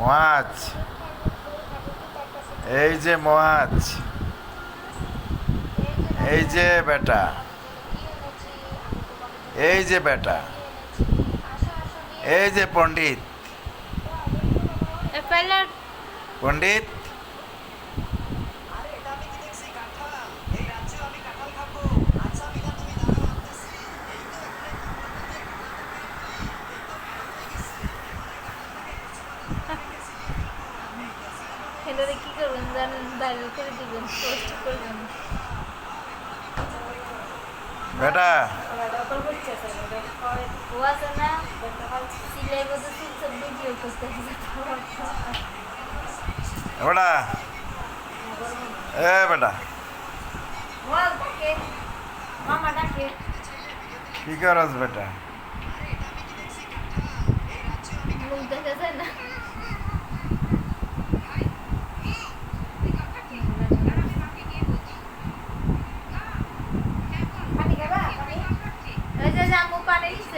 মাছ এই যে মাছ এই যে বেটা এই যে বেটা এই যে পণ্ডিত পণ্ডিত এটারে কি করবেন জানেন ভাইরাল করে দিবেন পোস্ট করবেন। বেটা। ও আছে না সিলাই তিন সব ভিডিও করতে বেটা। এ বেটা। কি করস বেটা? মুখ দেখা যায় না। Ramu para irse.